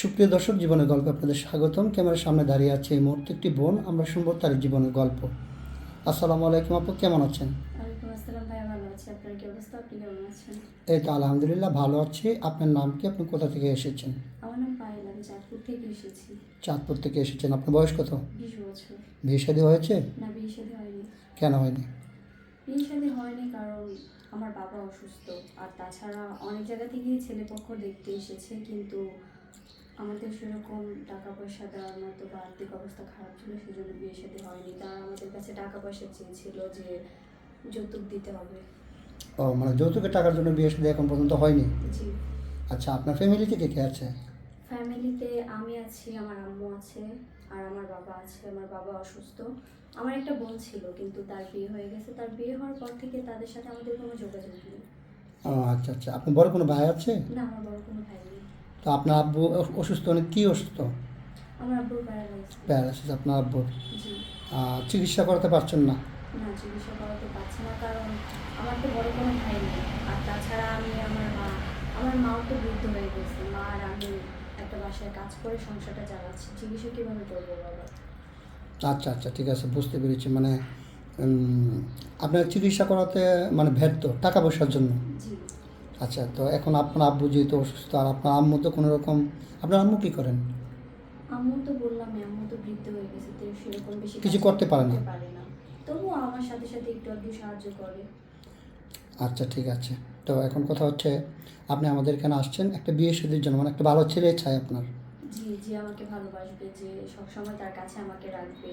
সুপ্রিয় দর্শক জীবনের গল্প আপনাদের স্বাগতম। ক্যামেরার সামনে দাঁড়িয়ে আছে এই মুহূর্তে একটি বোন। আমরা শুনব তার জীবনের গল্প। আসসালামু আলাইকুম আপু কেমন আছেন? এই তো আলহামদুলিল্লাহ ভালো আছি। আপনার নাম কি? আপনি কোথা থেকে এসেছেন? আমার নাম পায়েল আমি চাঁদপুর থেকে এসেছি। চাঁদপুর থেকে এসেছেন। আপনার বয়স কত? বিশ বছর। বিয়ে শাদী হয়েছে? না বিয়ে শাদী হয়নি। কেন হয়নি? বিয়ে শাদী হয়নি কারণ আমার বাবা অসুস্থ। আর তাছাড়া অনেক জায়গা থেকেই ছেলেপক্ষ দেখতে এসেছে কিন্তু আমাদের সেরকম টাকা পয়সা দেওয়ার মতো বা আর্থিক অবস্থা খারাপ ছিল সেজন্য বিয়ে সাথে হয়নি। তারা আমাদের কাছে টাকা পয়সা চেয়েছিল যে যৌতুক দিতে হবে। ও মানে যৌতুকের টাকার জন্য বিয়ে শাদী এখন পর্যন্ত হয়নি? জি। আচ্ছা আপনার ফ্যামিলিতে কে কে আছে? ফ্যামিলিতে আমি আছি আমার আম্মু আছে আর আমার বাবা আছে। আমার বাবা অসুস্থ। আমার একটা বোন ছিল কিন্তু তার বিয়ে হয়ে গেছে। তার বিয়ে হওয়ার পর থেকে তাদের সাথে আমাদের কোনো যোগাযোগ নেই। ও আচ্ছা আচ্ছা। আপনার বড় কোনো ভাই আছে? না আমার বড় কোনো ভাই নেই। তো আপনার আব্বু অসুস্থ মানে কী অসুস্থ? প্যারালাইসিস আপনার আব্বুর? চিকিৎসা করাতে পারছেন না? না চিকিৎসা করাতে পারছি না কারণ আমার তো বড় কোনো ভাই নেই। আর তাছাড়া আমি আমার মা আমার মাও তো বৃদ্ধ হয়ে গেছে। মা আর আমি একটা বাসায় কাজ করে সংসারটা চালাচ্ছি। চিকিৎসা কীভাবে করব বাবা? আচ্ছা আচ্ছা ঠিক আছে বুঝতে পেরেছি। মানে আপনার চিকিৎসা করাতে মানে ব্যর্থ টাকা পয়সার জন্য? জি। আচ্ছা তো এখন আপনার আব্বু যেহেতু অসুস্থ আর আপনার আম্মু তো কোনো রকম আপনার আম্মু কী করেন? আম্মু তো বললাম আম্মু তো বৃদ্ধ হয়ে গেছে তো সেরকম বেশি কিছু করতে পারে না। তবুও আমার সাথে সাথে একটু আধটু সাহায্য করে। আচ্ছা ঠিক আছে। তো এখন কথা হচ্ছে আপনি আমাদের এখানে আসছেন একটা বিয়ে শাদির জন্য মানে একটা ভালো ছেলে চাই আপনার। জি জি আমাকে ভালোবাসবে যে সবসময় তার কাছে আমাকে রাখবে।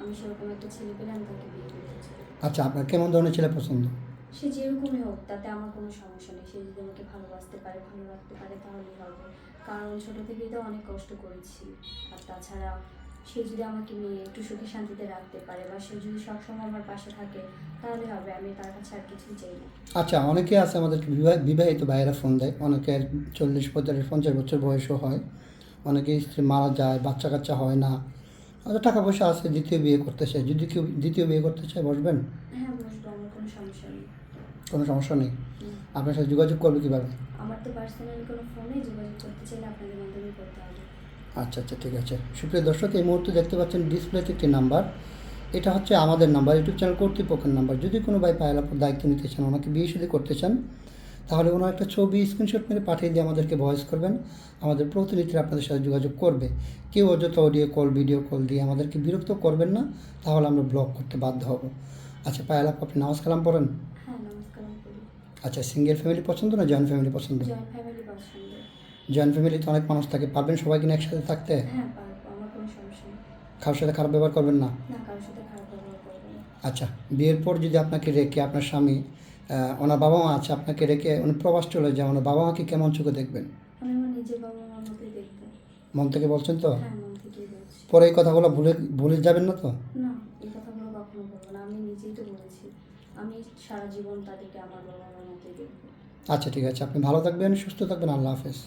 আমি সেরকম একটা ছেলে পেলে আমি তাকে বিয়ে করতে চাই। আচ্ছা আপনার কেমন ধরনের ছেলে পছন্দ? সে যেরকমই হোক, তাতে আমার কোনো সমস্যা নেই। সে যদি আমাকে ভালোবাসতে পারে ভালো রাখতে পারে, তাহলেই হবে। কারণ ছোটো থেকেই তো অনেক কষ্ট করেছি। আর তাছাড়া সে যদি আমাকে নিয়ে একটু সুখে শান্তিতে রাখতে পারে বা সে যদি সবসময় আমার পাশে থাকে, তাহলে হবে। আমি তার কাছে আর কিছুই চাই না। আচ্ছা অনেকে আছে আমাদেরকে বিবাহ বিবাহিত ভাইয়েরা ফোন দেয়। অনেকের চল্লিশ পঁয়তাল্লিশ, পঞ্চাশ বছর বয়সও হয়। অনেকে স্ত্রী মারা যায় বাচ্চা কাচ্চা হয় না। আচ্ছা টাকা পয়সা আছে দ্বিতীয় বিয়ে করতে চায়। যদি কেউ দ্বিতীয় বিয়ে করতে চায় বসবেন? হ্যাঁ বসবো আমার কোনো সমস্যা নেই। কোনো সমস্যা নেই? আপনার সাথে যোগাযোগ করবে কীভাবে? আমার তো পার্সোনালি কোনো ফোনে যোগাযোগ করতে চাইলে আপনাদের মাধ্যমে করতে হবে। আচ্ছা আচ্ছা ঠিক আছে। সুপ্রিয় দর্শক এই মুহূর্তে দেখতে পাচ্ছেন ডিসপ্লেতে একটি নাম্বার এটা হচ্ছে আমাদের নাম্বার ইউটিউব চ্যানেল কর্তৃপক্ষের নাম্বার যদি কোনো ভাই পায়লাপুর দায়িত্ব নিতে চান ওনাকে বিয়ে শুধু করতে চান তাহলে ওনার একটা ছবি স্ক্রিনশট মেরে পাঠিয়ে দিয়ে আমাদেরকে ভয়েস করবেন। আমাদের প্রতিনিধিরা আপনাদের সাথে যোগাযোগ করবে। কেউ অযথা অডিও কল ভিডিও কল দিয়ে আমাদেরকে বিরক্ত করবেন না তাহলে আমরা ব্লক করতে বাধ্য হব। আচ্ছা পায়লাপ আপনি নামাজ কালাম পড়েন? হ্যাঁ আচ্ছা সিঙ্গেল ফ্যামিলি পছন্দ না জয়েন্ট ফ্যামিলি পছন্দ? জয়েন্ট ফ্যামিলিতে অনেক মানুষ থাকে পারবেন সবাই কিনে একসাথে থাকতে? হ্যাঁ কারোর সাথে খারাপ ব্যবহার করবেন না। আচ্ছা বিয়ের পর যদি আপনাকে রেখে আপনার স্বামী ওনার বাবা মা আছে আপনাকে রেখে উনি প্রবাস চলে যায় ওনার বাবা মাকে কেমন চোখে দেখবেন? মন থেকে বলছেন তো? হ্যাঁ পরে এই কথাগুলো ভুলে ভুলে যাবেন না তো? আচ্ছা ঠিক আছে। আপনি ভালো থাকবেন সুস্থ থাকবেন। আল্লাহ হাফেজ।